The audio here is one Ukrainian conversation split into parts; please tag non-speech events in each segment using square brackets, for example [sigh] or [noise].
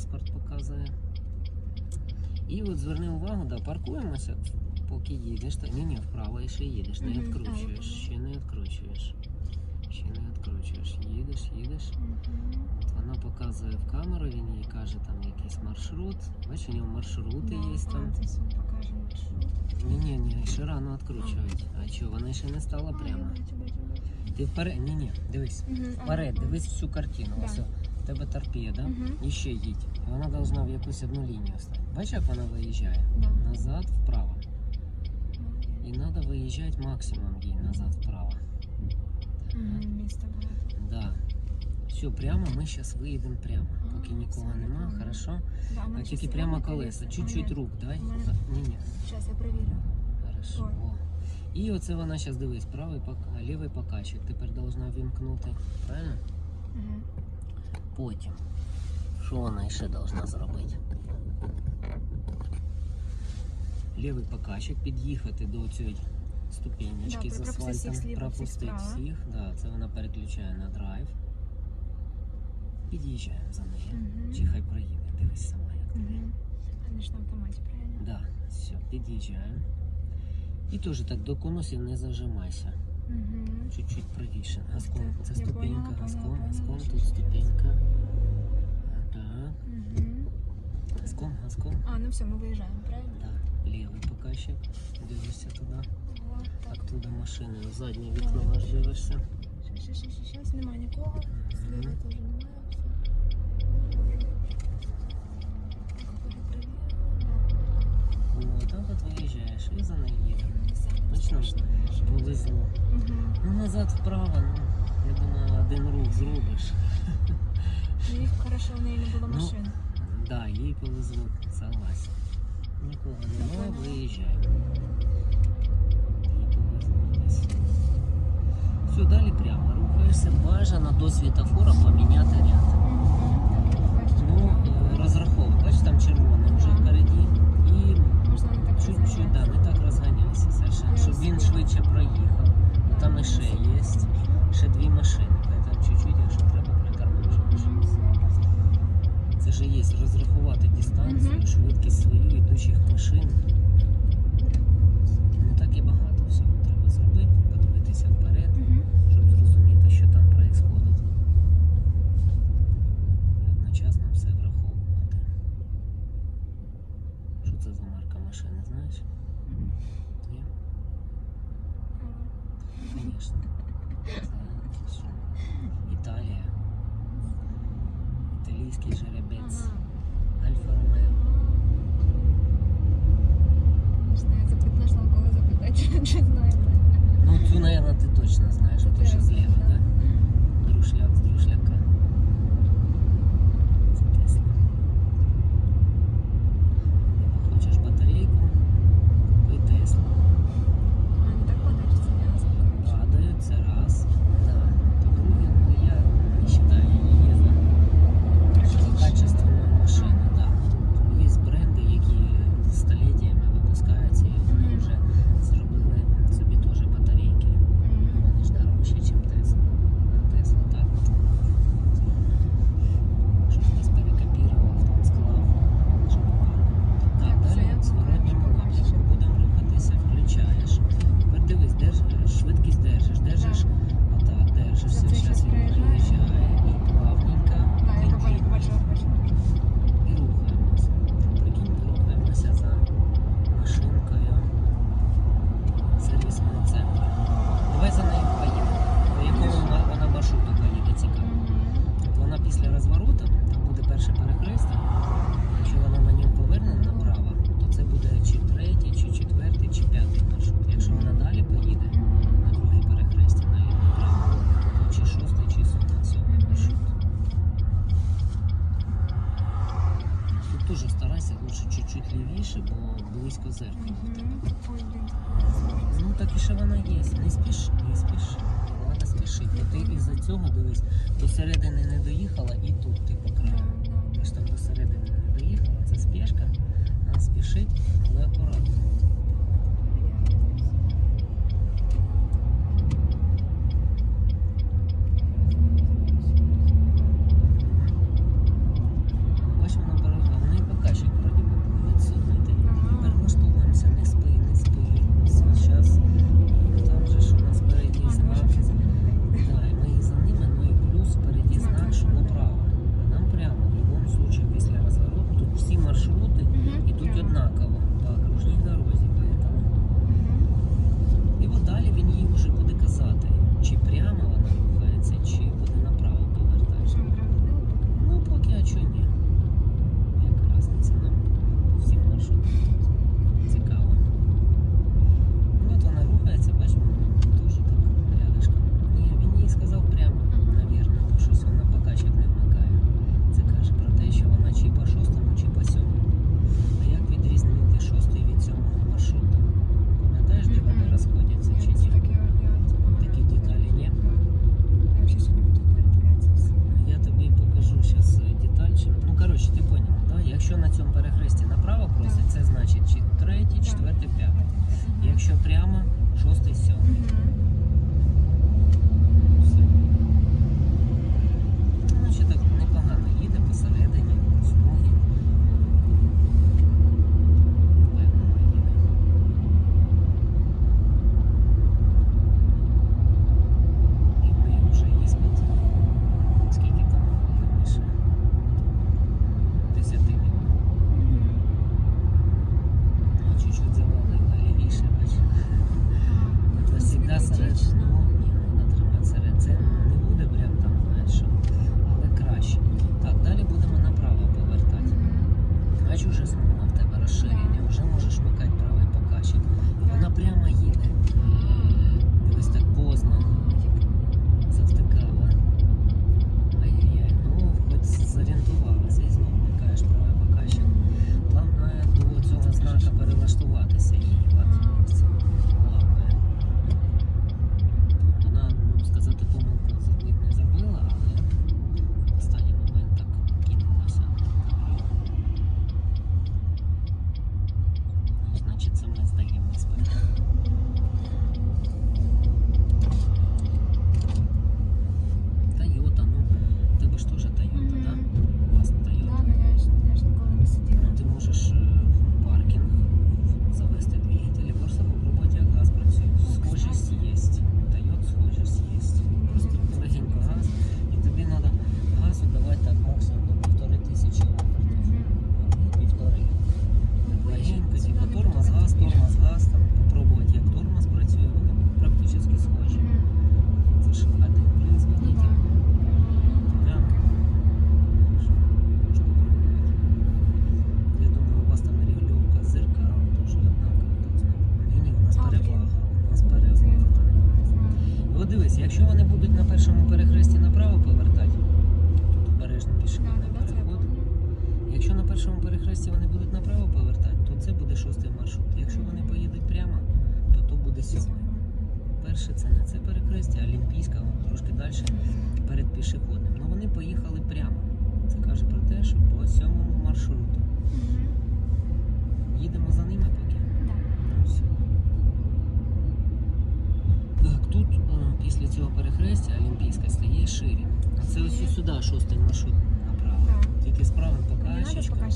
паспорт показує. І от зверни увагу, да, паркуємося, поки їдеш. Та ні, ні, вправо і ще їдеш, не відкручуєш, ще не відкручуєш. Ще не відкручуєш. Їдеш, їдеш. От вона показує в камеру, він їй каже там якийсь маршрут. Бачиш, у нього маршрути є там. А, покаже маршрут. Ні, ні, ні, ще рано відкручують. А що, вона ще не стала прямо. Ти вперед, ні, ні, дивись. Вперед, дивись всю картину. Ось тебе торпеда. Мгм. І ще їдь. І вона должна в якусь одну лінію стати. Бачиш, як вона виїжджає? Да. Назад, вправо. І треба виїжджати максимум їй назад, вправо. Мгм, Місто багато. Да. Все, прямо ми зараз виїдемо прямо. Поки нікого нема, хорошо? Да, А тільки щас прямо колеса. Чуть-чуть рук дай. Мене- Ні, ні. Щас я перевірю. Хорошо. О. І оце вона зараз дивись, правий пок- лівий покачик. Тепер должна вімкнути. Правильно? Мгм. Потім. Що вона ще должна зробити? Лівий покачик під'їхати до цієї ступенечки Да, з асфальтом, пропустити всіх. Да, це вона переключає на драйв. Під'їжджаємо за нею. Мгм. Чи хай проїде, дивись сама як тобі. Мгм. Вони ж на автоматі, правильно? Да, все, під'їжджаємо. І теж так до конусів не зажимайся. Мгм. Чуть-чуть правіше. Газком. Так, Це я ступенька, поняла, газком, поняла, газком, поняла, тут що ступенька. Так, Мгм. газком, газком. А, ну все, ми виїжджаємо, правильно? Да. Лівий показчик. Дивишся туди. Вот так. Оттуда машини. В заднє вікно аж дивишся. Щас, щас, щас, щас, щас, нема нікого. Сліва Мгм. теж немає. Все. Так, перепровірила, О, так от виїжджаєш і за нею їдемо. да. Все, Точно? Повезло. Мгм. Ну назад вправо, ну, я думаю, один рух зробиш. Ну, їх хорошо, в неї не було Ну, машин. Да, їй повезло, согласен. Нікого немає, виїжджай. Їй повезло десь. Все, далі прямо. Рухаєшся бажано до світофора поміняти ряд. Ну, е, розраховуй, бачиш, там червоне вже впереді. Можна так чуть-чуть, так, да, не так розганявся совершенно, щоб він швидше проїхав. Ну, там і ще є. Ще дві машини, поэтому чуть-чуть, якщо треба, я поняла. Це ж є розрахувати дистанцію, швидкість свою йдучих машин. перехрестя Олімпійське стає шире. Це ось сюди шостий маршрут направо. Тільки з правим покажчичком.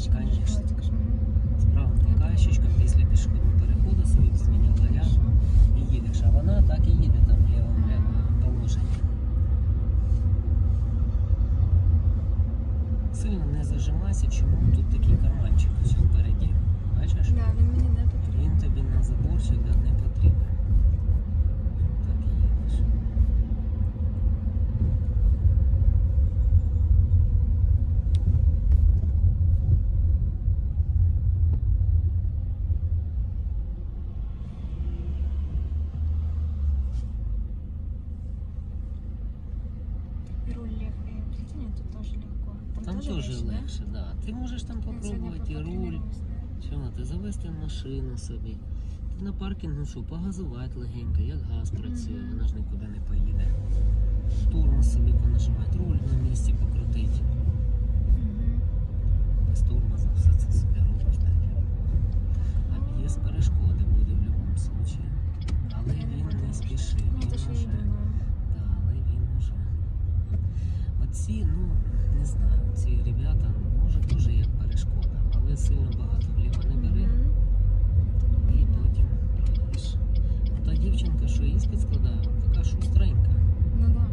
З правим покажчичком після пішохідного переходу собі змінила ряд і їдеш. А вона так і їде там в лівому положенні. Сильно не зажимайся, чому тут такий карманчик ось впереді. Бачиш? Він мені тобі на заборчик да, не потрібен. руль. Що ти завести машину собі? Ти на паркінгу що, погазувати легенько, як газ працює, вона ж нікуди не поїде. Тормоз собі понажимати, руль на місці покрутить. Без тормоза все це собі робиш А Об'їзд перешкоди буде в будь-якому случаї. Але він не спішить. Ці, ну, не знаю, ці ребята, ну, може, дуже як не сильно багато вліво не бери. І потім підеш. Та дівчинка, що іспит складає, така шустренька. Ну так.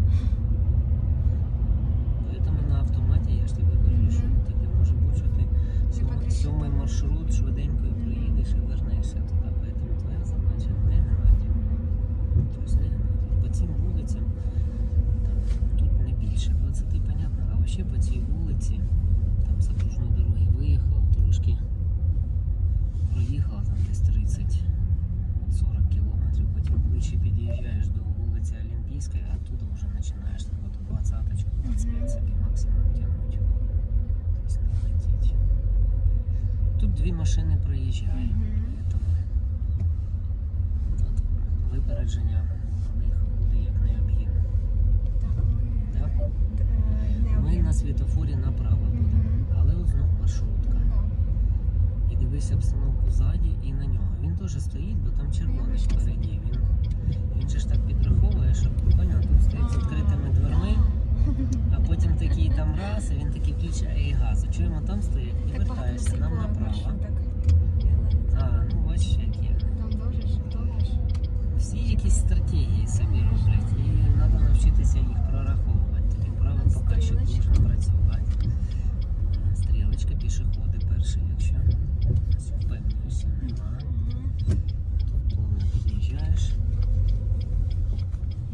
Поэтому на автоматі я ж тобі кажу, що таке може бути, що ти сьомий маршрут швиденько приїдеш і вернешся. повертаєшся нам направо. А, ну бачиш, як є. Всі якісь стратегії собі роблять, і треба навчитися їх прораховувати. Тобі правий покажчик можна працювати. Стрілочка, пішоходи перші. якщо впевнюся, нема. Тут коли під'їжджаєш.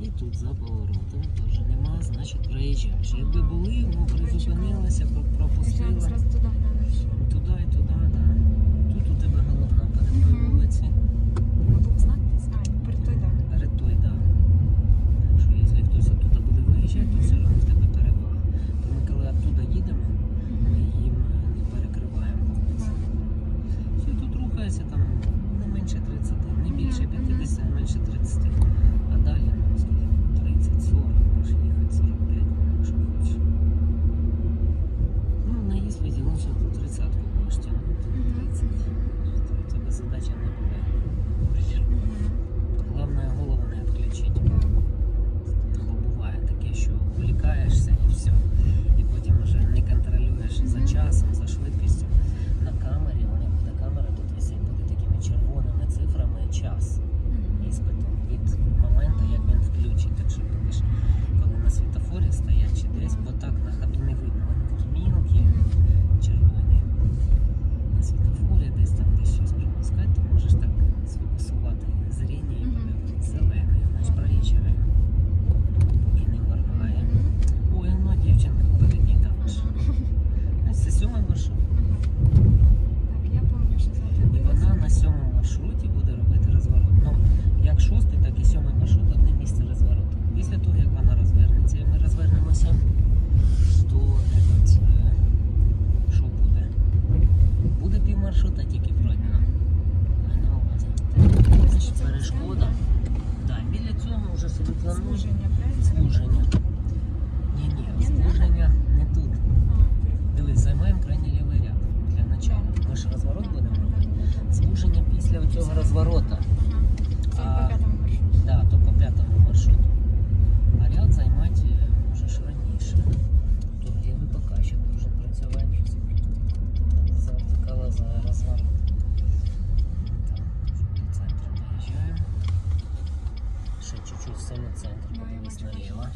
І тут за поворотом теж нема, значить проїжджаєш. Якби були, ну призупинилися, пропустили. Туди і туди, так. Тут у тебе головна перед вулиці. маршруте будут дальше чуть-чуть самый центр, подавись налево.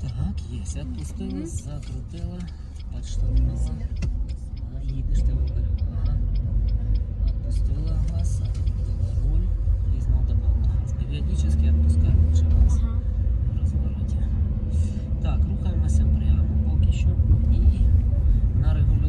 Так, есть. Отпустилась, закрутила, подштовхнула. А, їдеш ти вперед. Ага. Отпустила газ, закрутила руль и знову добавила. Периодически отпускаю лучше газ ага. в развороте. Так, рухаємося прямо бок еще и на регулярно.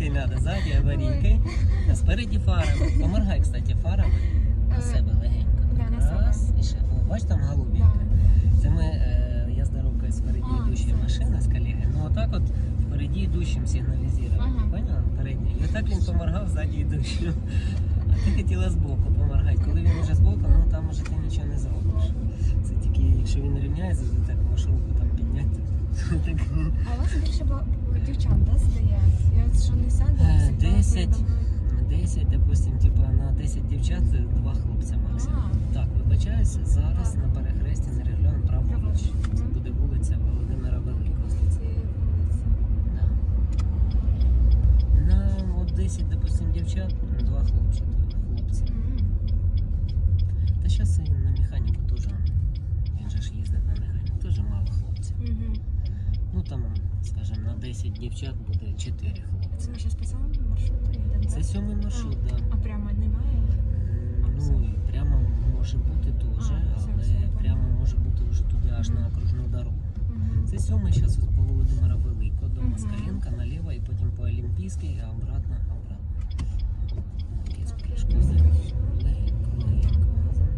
аварійки, надо, ззаді аварійки. А спереді фарами. Поморгай, кстати, фарами е, на себе легенько. Раз, і ще. О, бач, там голубенька. Це ми, е, я здоровкаю спереді йдуща машини з колеги. Ну отак от впереді йдущим сигналізувати. Поняла? Передній. І отак він поморгав ззаді йдущим. А ти хотіла збоку поморгати. Коли він вже збоку, ну там уже ти нічого не зробиш. Це тільки, якщо він рівняється, ти так можеш руку там підняти. [laughs] А у вас більше було дівчат, да, здає? Я що не сяду, е, 10, допустим, типа на 10 дівчат, е, два хлопця максимум. А. Так, вибачаюсь, зараз так. на перехресті на зарегульовано праворуч. Це буде вулиця Володимира Великого. На от 10, допустим, дівчат. Дівчат буде 4 хлопці. Це ми ще спеціально маршруту йдемо, Це сьомий маршрут, так. Да. А прямо немає? Ну, і прямо може бути теж, А, все, але все, я прямо поняла. може бути вже туди аж на окружну дорогу. Мгм. Це сьомий, зараз от по Володимира Великого до Мгм. Москаленка наліво і потім по Олімпійській, а обратно, обратно. Якісь Так, я перешкоди. бачу. Легенько, легенько газом.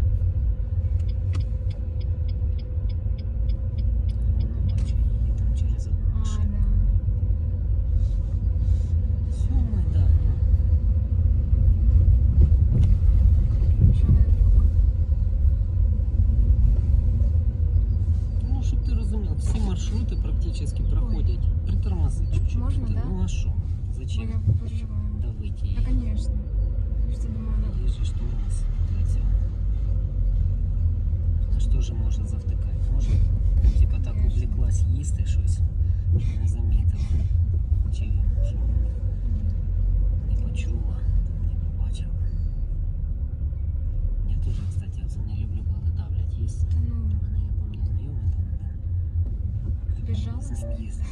Воно бачу, її там через одну А, машину. да. Сьомий, да. ну, Що не рук? Ну, щоб ти розумів, всі маршрути практично проходять. Притормози чуть-чуть. Можна, Ти- да? Ну а що? Бо Зачем я переживаю. давити її? Да, конечно. Я ж думаю, ну, Є же ж тормоз для цього. Що можна завтикати? Може? Типа так увлеклась їсти щось, що не замітила. Чи що не почула, не побачила. Я теж, кстати, це не люблю, коли давлять їсти.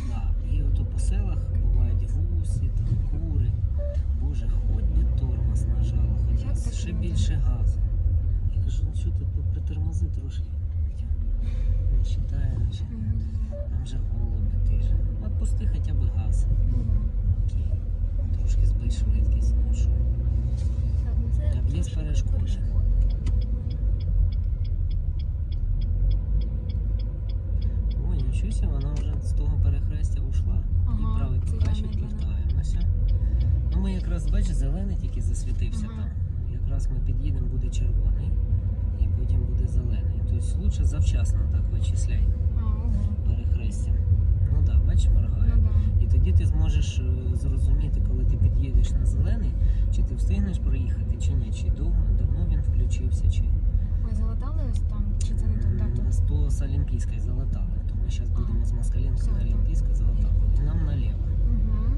Да. І ото по селах бувають гуси, там кури. Боже, хоч би тормоз нажала, Як хоча ще більше газу. Я кажу, ну що ти притормози трошки. Не вважає. Мгм. Нам же голуби ти. Ну, Отпусти хоча б газ. Ну. Окей. Трошки збий швидкість, ну що. Ну є перешкоди. Ой, нічуся, вона вже з того перехрестя ушла. Ага, і правий показчик вертаємося. Ну ми якраз, бачиш, зелений тільки засвітився Ага. там. Якраз ми під'їдемо, буде червоний і потім буде зелений. Тобто лучше завчасно так вичисляй перехрестя. Ну так, да, бачиш, моргає. Ну да. І тоді ти зможеш е, зрозуміти, коли ти під'їдеш на зелений, чи ти встигнеш проїхати, чи ні, чи довго, давно він включився, чи Ой, залатали ось там? Чи це не тут? Да, тут. М, з Олімпійської залатали. То ми зараз будемо з до так. Олімпійської залатали. І нам наліво. Угу.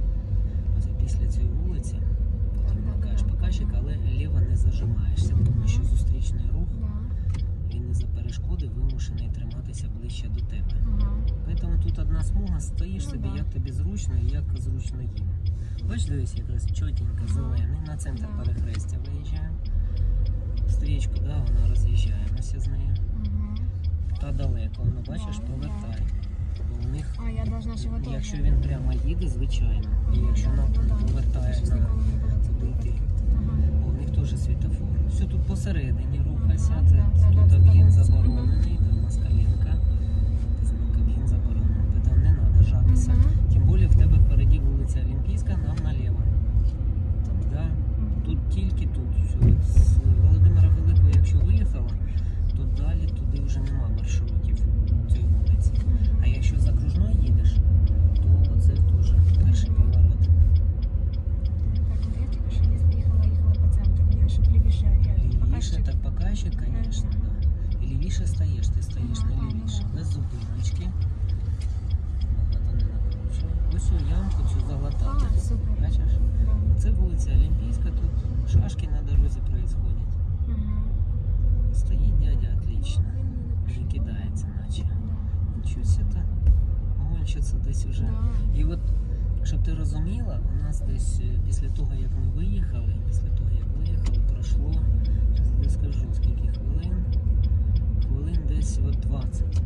Ось після цієї вулиці, потім Так, так, макаєш так. покажчик, але ліво не зажимаєшся, тому що зустрічний рух Із-за перешкоди вимушений триматися ближче до тебе. Ага. Тому тут одна смуга, стоїш Ну, собі, да. як тобі зручно і як зручно їм. Бач, дивись, якраз чотенько, зелений, на центр Да. перехрестя виїжджаємо. Стрічку, да, вона роз'їжджаємося з нею. Угу. Та далеко, воно бачиш, повертай. Бо у них А, я должна. Якщо він прямо їде, звичайно, і якщо нам ну повертає на туди йти. Бо у них теж світофор. Все тут посередині рухайся, це тут об'їзд заборонений, там москаленка, знак об'їзд заборонений, то там не треба жатися. Тим більше в тебе впереді вулиця Олімпійська, нам наліво. Тут. Да? Тут тільки тут. Все. З Володимира Великого, якщо виїхала, то далі туди вже нема маршрутів цієї вулиці. А якщо з окружної їдеш, то це теж перший поворот. Так, от я тільки що їздила, їхала, їхала по центру. Мені щоб лівіше я Лівіше, покажчик. Показчик, звісно, да. І лівіше стаєш, ти стоїш на лівіше, без накручує. Ось у ямку цю супер. Бачиш? Це вулиця Олімпійська, тут шашки на дорозі происходять. Мгм. Стоїть дядя отлично. Не кидається наче. Нічого це гонщиця десь уже. І от, щоб ти розуміла, у нас десь е, після того, як ми виїхали, після того, як виїхали, пройшло, я скажу, скільки хвилин. Хвилин десь от 20.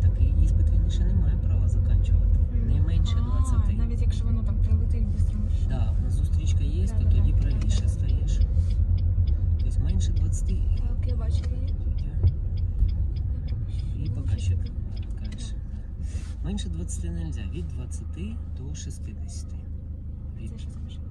Такий іспит він ще не має права закінчувати. Не менше 20. Навіть якщо воно там прилетить швидко. Да, у нас зустрічка є, то тоді правіше стаєш. Тобто менше 20. Так, я бачу її. І показчик вмикаєш. Менше 20 не можна, від 20 до 60. Від Це що за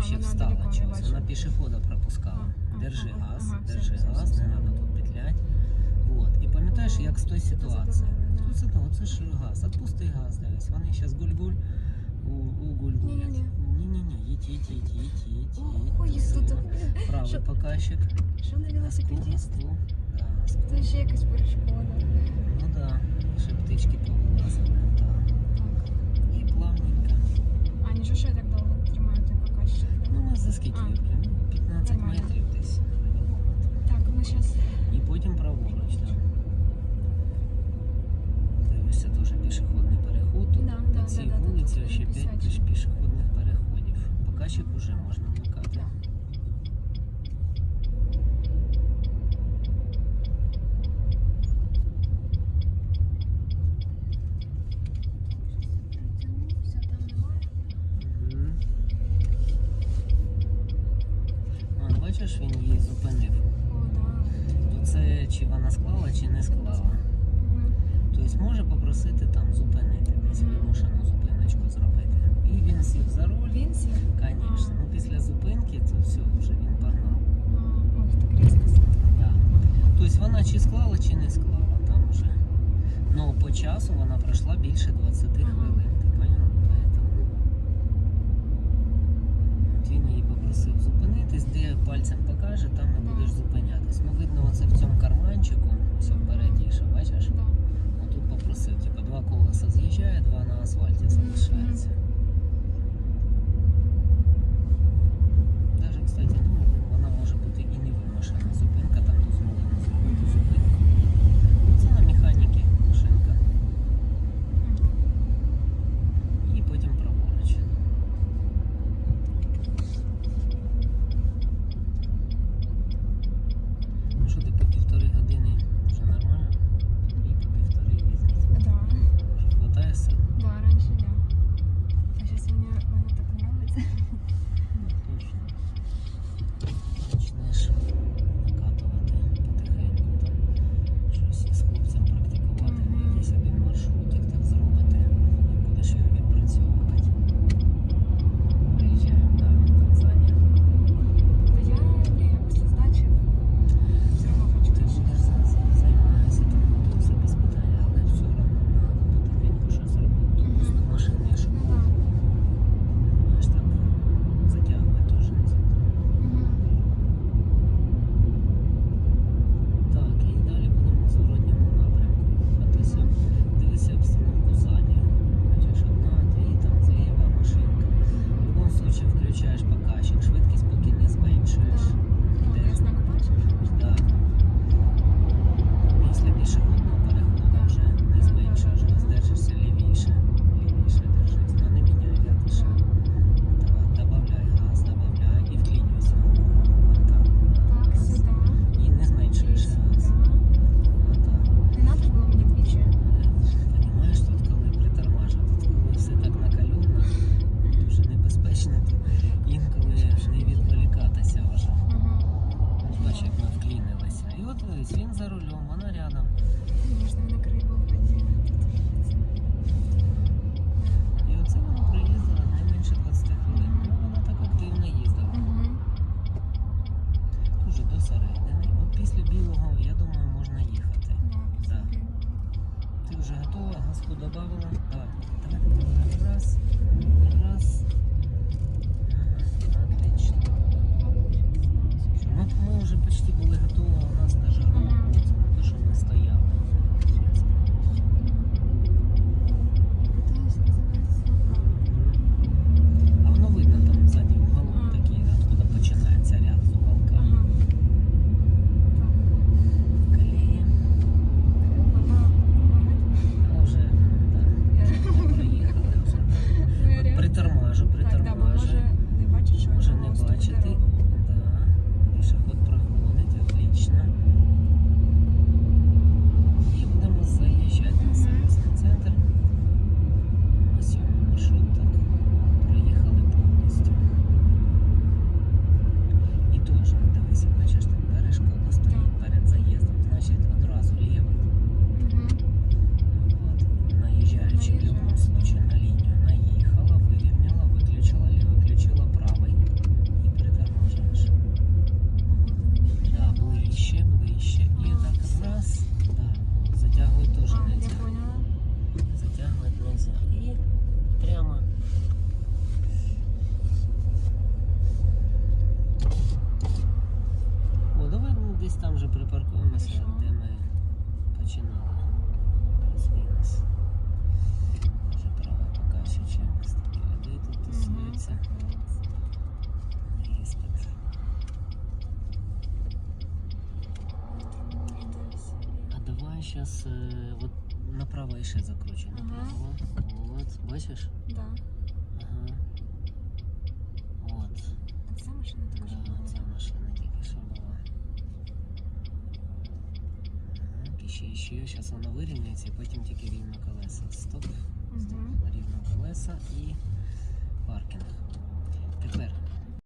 вообще встала чогось. Вона пішохода пропускала. Держи газ, держи газ, не надо тут петлять. Вот. И пам'ятаєш, як з тої ситуации. Тут ситуація, це ж газ, отпусти газ, дивись. Вони сейчас гуль-гуль, у, у гуль-гулять. Ні-ні-ні, їдь, їдь, їдь, їдь, їдь, їдь. Правий показчик. Що на велосипеді? Ствол, ствол. Це ще якась перешкода. Ну так, да. ще птички повилазили. Да. Так. І плавненько. А нічого, що я так ну, ми за скільки? А. 15 Давай. метрів десь. Так, мы сейчас. И потім праворуч, так. Дивишся, дуже пешеходный переход. Тут Да, да, на да, цій да, да, вулиці 5 150. пішохідних переходів. Показчик уже можно.